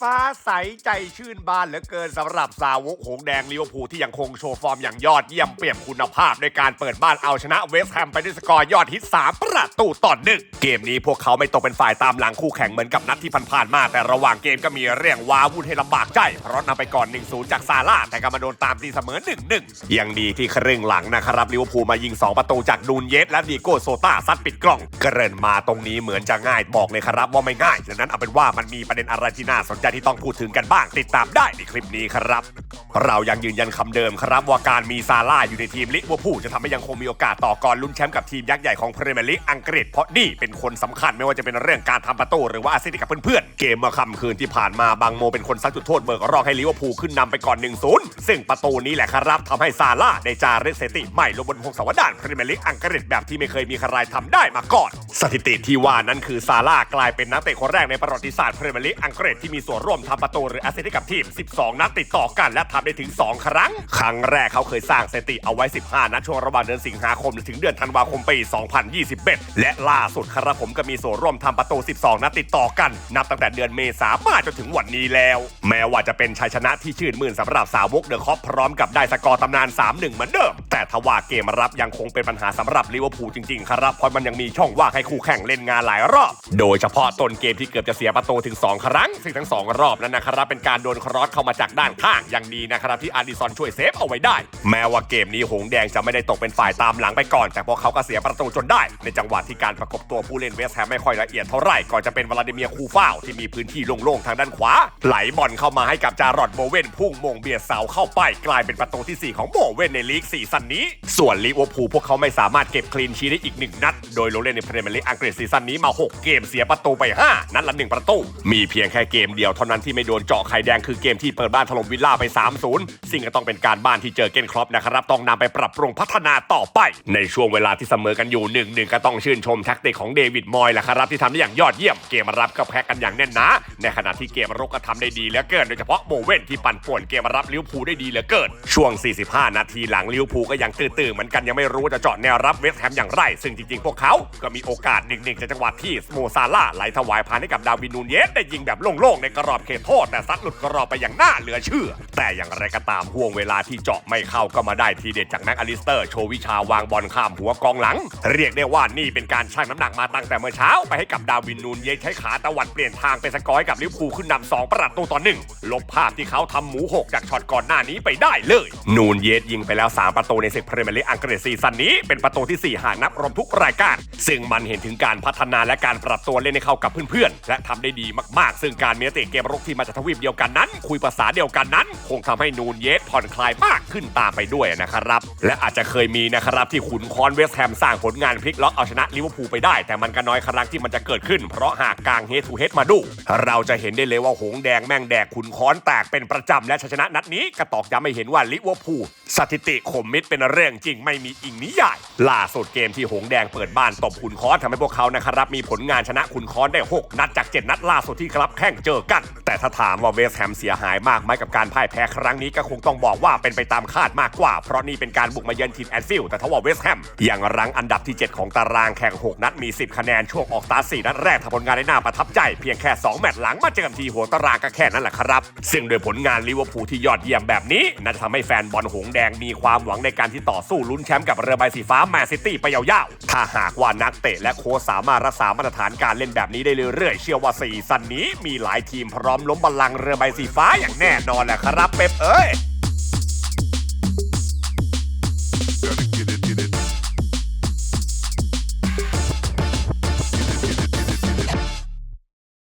ฟ้าใสใจชื่นบานเหลือเกินสำหรับสาวกหงแดงลิเวอร์พูลที่ยังคงโชว์ฟอร์มอย่างยอดเยี่ยมเปี่ยมคุณภาพในการเปิดบ้านเอาชนะเวสต์แฮมไปด้วยสกอร์ยอดฮิต 3 ประตูต่อหนึ่งเกมนี้พวกเขาไม่ตกเป็นฝ่ายตามหลังคู่แข่งเหมือนกับนัดที่ผ่านๆมาแต่ระหว่างเกมก็มีเรื่องว้าวุ่นให้ลำบากใจ เพราะนำไปก่อน 1-0 จากซาร่าแต่ก็มาโดนตามตีเสมอ 1-1 ยังดีที่ครึ่งหลังนะครับลิเวอร์พูลมายิง 2 ประตูจากนูนเยสและดีโก้โซตาซัดปิดกล่อง เกริ่นมาตรงนี้เหมือนจะง่ายบอกเลยครับว่าไม่ง่ายดังนั้นเอาเป็นว่ามันมีประเด็นอะไรที่น่าสนใจที่ต้องพูดถึงกันบ้าง ติดตามได้ในคลิปนี้ครับ เรายังยืนยันคำเดิมครับว่าการมีซาร่าอยู่ในทีมลิเวอร์พูลจะทำให้ยังคงมีโอกาสต่อกรลุ้นแชมป์กับทีมยักษ์ใหญ่ของพรีเมียร์ลีกอังกฤษเพราะนี่เป็นคนสำคัญไม่ว่าจะเป็นเรื่องการทำประตูหรือว่าอาซิสต์กับเพื่อนๆเกมเมื่อค่ำคืนที่ผ่านมาบางโมเป็นคนซัดจุดโทษเบิกรอกให้ลิเวอร์พูลขึ้นนำไปก่อน 1-0 ซึ่งประตูนี้แหละครับทำให้ซาร่าได้จารึกสถิติใหม่ลงบนพงศาวดารพรีเมียร์ลีกอังกฤษแบบที่ไม่เคยมีใครทำได้มาก่อน สถิติที่ว่านั้นคือซาร่ากลายเป็นนักเตะคนแรกในประวัติศาสตร์พรีเมียร์ลีกอังกฤษที่มีส่วนร่วมทำประตูหรือแอสซิสต์ให้กับทีม 12 นัดติดต่อกันและทำได้ถึง 2 ครั้ง ครั้งแรกเขาเคยสร้างสถิติเอาไว้ 15 นัดช่วงระหว่างเดือนสิงหาคมถึงเดือนธันวาคมปี 2021 และล่าสุดครับผมก็มีส่วนร่วมทำประตู 12 นัดติดต่อกัน นับตั้งแต่เดือนเมษายนมาจนถึงวันนี้แล้ว แม้ว่าจะเป็นชัยชนะที่ชื่นมื่นสำหรับสาวกเดอะคอปพร้อมกับได้สกอร์ตำนาน 3-1 เหมือนเดิม แต่ทว่าเกมรับยังคงเป็นปัญหาสำหรับลิเวอร์พูลจริงๆครับเพราะมันยังมีช่องว่างให้คู่แข่งเล่นงานหลายรอบ โดยเฉพาะต้นเกมที่เกือบจะเสียประตูถึง 2 ครั้ง ซึ่งทั้ง 2 รอบนั้นนะครับเป็นการโดนครอสเข้ามาจากด้านข้าง อย่างดีนะครับที่อาร์ดิซอนช่วยเซฟเอาไว้ได้ แม้ว่าเกมนี้หงแดงจะไม่ได้ตกเป็นฝ่ายตามหลังไปก่อน แต่พวกเขาก็เสียประตูจนได้ ในจังหวะที่การประกบตัวผู้เล่นเวสแฮมไม่ค่อยละเอียดเท่าไหร่ก่อนจะเป็นวลาดิเมียร์คูฟ้าวที่มีพื้นที่โล่งๆทางด้านขวา ไหลบอลเข้ามาให้กับจารอดโบเวนพุ่งมงเบียดเสาเข้าไปกลายเป็นประตูที่ 4 ของโบเวนในลีกซีซั่นนี้ ส่วนลิเวอร์พูลพวกเขาไม่สามารถเก็บคลีนชีได้อีกหนึ่งนัด โดยลงเล่นในพรีเมียร์ลีกอังกฤษซีซั่นนี้มา 6 เกมเสียประตูไป 5 นัดละ 1 ประตู มีเพียงแค่เกมเดียวเท่านั้นที่ไม่โดนเจาะไข่แดงคือเกมที่เปิดบ้านถล่มวิลล่าไป 3-0 ซึ่งก็ต้องเป็นการบ้านที่เจอเกนครอปนะครับต้องนำไปปรับปรุงพัฒนาต่อไป ในช่วงเวลาที่เสมอกันอยู่1นหนึ่งก็ต้องชื่นชมแท็กติกของเดวิดมอยแหละครับที่ทำได้อย่างยอดเยี่ยมเกมรับก็แพ้กันอย่างแน่นหนาในขณะที่เกมรุกก็ทำได้ดีเหลือเกินโดยเฉพาะโบเว่นที่ปั่นป่วนเกมรับลิวพูได้ดีเหลือเกินช่วง 45 นาทีหลังลิวพูก็ยังตื่นๆเหมือนกันยังไม่รู้าจะเจาะแนวรับเวสต์แฮมอย่างไร ซึ่งจริงๆพวกเขาก็มีโอกาสหนึ่งๆจากจังหวะที่สโมซาร่าไหลถวายพานให้กับดาวินนูนเยสได้ยิงแบบโล่งๆในกรอบเขตโทษ แต่ซัดหลุดกรอบไปอย่างน่าเหลือเชื่อ แต่อย่างไรก็ตามห่วงเวลาที่เจาะไม่เข้าก็มาได้ทีเด็ดจากแม็กอลิสเตอร์โชว์วิชาวางบอลข้ามหัวกองหลัง เรียกได้ว่านี่เป็นการชั่งน้ำหนักมาตั้งแต่เมื่อเช้าไปให้กับดาวินนูนเยสใช้ขาตะวันเปลี่ยนทางเป็นสกอร์ให้กับลิเวอร์พูลขึ้นนำสองประตูต่อหนึ่งลบภาพที่เขาทำหมูหกจากช็อตก่อนหน้านี้ไปได้เลย นูนเยสยิงไปแล้ว 3 ประตูในศึกพรีเมียร์ลีกอังกฤษซีซั่นนี้เป็นประตูที่ 4 หากนับรวมทุกรายการ ซึ่งมันเห็นถึงการพัฒนาและการปรับตัวเล่นให้เข้ากับเพื่อนๆ และทำได้ดีมากๆ ซึ่งการมีนักเตะเกมรุกที่มาจากทวีปเดียวกันนั้น คุยภาษาเดียวกันนั้น คงทำให้นูนเยสผ่อนคลายมากขึ้นตามไปด้วยนะครับ และอาจจะเคยมีนะครับที่ขุนคอนเวสแฮมสร้างผลงานพลิกล็อกเอาชนะลิเวอร์พูลไปได้ แต่มันก็น้อยครั้งที่มันจะเกิดขึ้น เพราะหากกางเฮทูเฮดมาดู เราจะเห็นได้เลยว่าหงแดงแม่งแดกขุนคอนแตกเป็นประจำและชัยชนะนัดนี้ก็ตอกย้ำให้เห็นว่าลิเวอร์พูล สถิติข่มมิดเป็นเรื่องจริงไม่มีอิงนิยาย ล่าสุดเกมที่หงแดงเปิดบ้านตบขุนคอนทำให้พวกเขานะครับมีผลงานชนะขุนคอนได้ 6 นัดจาก 7 นัดล่าสุดที่ครับแข่งเจอกัน แต่ถ้าถามว่าเวสแฮมเสียหายมากไหมกับการพ่ายแพ้ครั้งนี้ก็คงต้องบอกว่าเป็นไปตามคาดมากกว่า เพราะนี่เป็นการบุกมาเยือนทีมแอนฟิลด์แต่ทว่าเวสแฮมยังรั้งอันดับที่ 7 ของตารางแข่ง 6 นัดมี 10 คะแนนช่วงออกตาร์ท4นัดแรกทำผลงานได้น่าประทับใจเพียงแค่ 2 แมตช์หลังมาเจอกันทีหัวตารางก็แค่นั้นแหละครับ ซึ่งโดยผลงานลิเวอร์พูลที่ยอดเยี่ยมแบบนี้น่าจะทำให้แฟนบอลหงแดงมีความหวังในการที่ต่อสู้ลุ้นแชมป์กับเรือใบสีฟ้าแมนซิตี้ไปยาวๆ ถ้าหากว่านักเตะและโค้ชสามารถรักษามาตรฐานการเล่นแบบนี้ได้เรื่อยๆ เชื่อว่าซีซั่นนี้มีหลายทีมพร้อมล้มบอลลังเรือใบสีฟ้าอย่างแน่นอนแหละครับเป๊ปเอ้ย